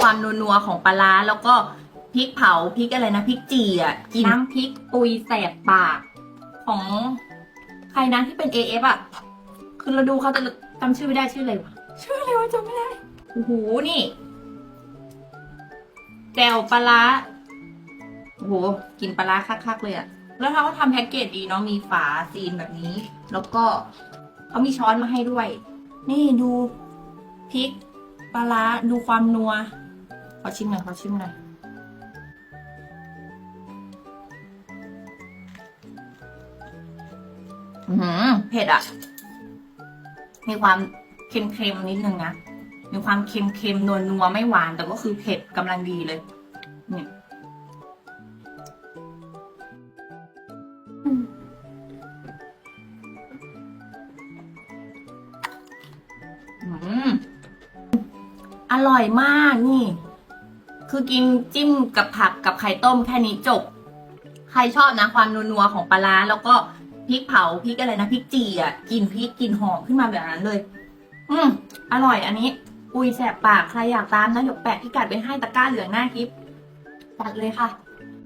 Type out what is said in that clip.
ความนัวๆของปลาร้าแล้วก็พริกเผาพริกอะไรนะพริกจี่อะกินน้ำพริกปุยแสบปากของใครนะที่เป็น AF อะ คือเราดูเขาจะจำชื่อไม่ได้ชื่ออะไรวะชื่ออะไรวะจำไม่ได้โอ้โหนี่แจ่วปลาร้าโอ้โหกินปลาร้าคักๆเลยอะแล้วเขาก็ทำแพ็กเกจดีเนาะมีฝาซีนแบบนี้ แล้วก็เขามีช้อนมาให้ด้วย นี่ดูพริกปลาร้าดูความนัว ขอชิมหน่อยขอชิมหน่อยอือหือเผ็ดอะ มีความเค็มๆนิดนึงนะ มีความเค็มๆนัวๆไม่หวาน แต่ก็คือเผ็ดกำลังดีเลยเนี่ยอืมอร่อยมากนี่ คือกินจิ้มกับผักกับไข่ต้มแค่นี้จบ ใครชอบนะความนัวๆของปลาร้าแล้วก็พริกเผาพริกอะไรนะพริกจีอะกลินพริกกลินหอมขึ้นมาแบบนั้นเลย อืมอร่อยอันนี้ อุยแสบปากใครอยากตามนะเดี๋ยวแปะพิกัดไว้ให้ตะกร้าเหลืองหน้าคลิปตัดเลยค่ะ